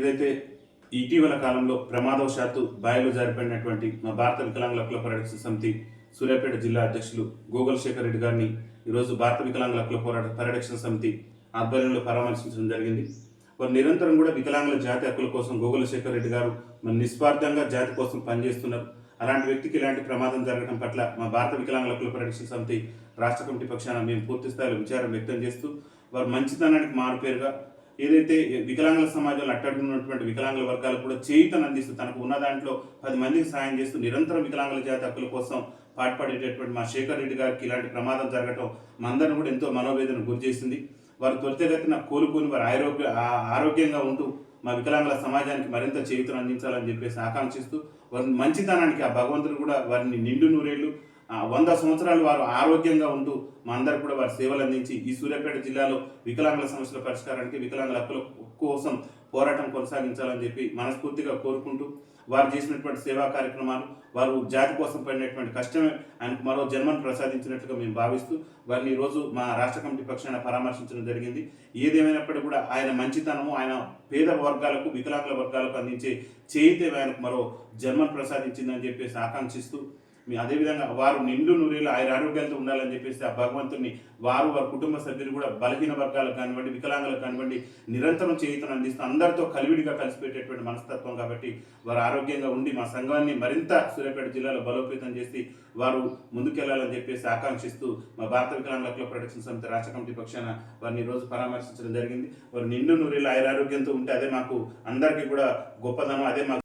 ఏదైతే ఇటీవల కాలంలో ప్రమాదవశాత్తు బాయిలో జారిపడినటువంటి మా భారత వికలాంగుల హక్కుల పోరాట సమితి సూర్యాపేట జిల్లా అధ్యక్షులు గోగుల్ శేఖర్ రెడ్డి గారిని ఈరోజు భారత వికలాంగుల హక్కుల పోరాట పరిరక్షణ సమితి ఆధ్వర్యంలో పరామర్శించడం జరిగింది. వారు నిరంతరం కూడా వికలాంగుల జాతి హక్కుల కోసం గోగుల శేఖర్ రెడ్డి గారు మన నిస్వార్థంగా జాతి కోసం పనిచేస్తున్నారు. అలాంటి వ్యక్తికి ఇలాంటి ప్రమాదం జరగడం పట్ల మా భారత వికలాంగుల హక్కుల పరిరక్షణ సమితి రాష్ట్ర కమిటీ పక్షాన మేము పూర్తి స్థాయిలో విచారం వ్యక్తం చేస్తూ వారు మంచితనానికి మారుపేరుగా ఏదైతే వికలాంగుల సమాజంలో అట్టడున్నటువంటి వికలాంగుల వర్గాలు కూడా చేయుతను అందిస్తూ తనకు ఉన్న దాంట్లో పది మందికి సాయం చేస్తూ నిరంతరం వికలాంగుల జాతి హక్కుల కోసం పాటుపడేటటువంటి మా శేఖర్ రెడ్డి గారికి ఇలాంటి ప్రమాదం జరగటం మందరం కూడా ఎంతో మనోవేదన గురి చేసింది. వారు త్వరితగతిన కోలుకొని వారు ఆరోగ్య ఆరోగ్యంగా ఉంటూ మా వికలాంగుల సమాజానికి మరింత చేయుతను అందించాలని చెప్పేసి ఆకాంక్షిస్తూ వారి మంచితనానికి ఆ భగవంతుడు కూడా వారిని నిండు నూరేళ్ళు వంద సంవత్సరాలు వారు ఆరోగ్యంగా ఉంటూ మా అందరు కూడా వారి సేవలు అందించి ఈ సూర్యాపేట జిల్లాలో వికలాంగుల సమస్యల పరిష్కారానికి వికలాంగుల హక్కుల కోసం పోరాటం కొనసాగించాలని చెప్పి మనస్ఫూర్తిగా కోరుకుంటూ వారు చేసినటువంటి సేవా కార్యక్రమాలు వారు జాతి కోసం పడినటువంటి కష్టమే ఆయనకు మరో జన్మను ప్రసాదించినట్లుగా మేము భావిస్తూ వారిని ఈరోజు మా రాష్ట్ర కమిటీ పక్షాన పరామర్శించడం జరిగింది. ఏదేమైనప్పటికీ కూడా ఆయన మంచితనము ఆయన పేద వర్గాలకు వికలాంగుల వర్గాలకు అందించే చేయితే ఆయనకు మరో జన్మను ప్రసాదించిందని చెప్పేసి ఆకాంక్షిస్తూ మీ అదేవిధంగా వారు నిండు నూరేళ్ళు ఆయన ఆరోగ్యాలతో ఉండాలని చెప్పేసి ఆ భగవంతుని వారు వారి కుటుంబ సభ్యులు కూడా బలహీన వర్గాలకు కానివ్వండి వికలాంగులకు కానివ్వండి నిరంతరం చేయుతను అందిస్తూ అందరితో కలివిడిగా కలిసిపెట్టేటువంటి మనస్తత్వం కాబట్టి వారు ఆరోగ్యంగా ఉండి మా సంఘాన్ని మరింత సూర్యాపేట జిల్లాలో బలోపేతం చేసి వారు ముందుకెళ్ళాలని చెప్పేసి ఆకాంక్షిస్తూ మా భారత వికలాంగుల హక్కుల ప్రొటెక్షన్ సమితి రాష్ట్ర కమిటీ పక్షాన వారిని రోజు పరామర్శించడం జరిగింది. వారు నిండు నూరేళ్ళు ఆయురారోగ్యంతో ఉంటే అదే మాకు అందరికీ కూడా గొప్పదనం అదే మాకు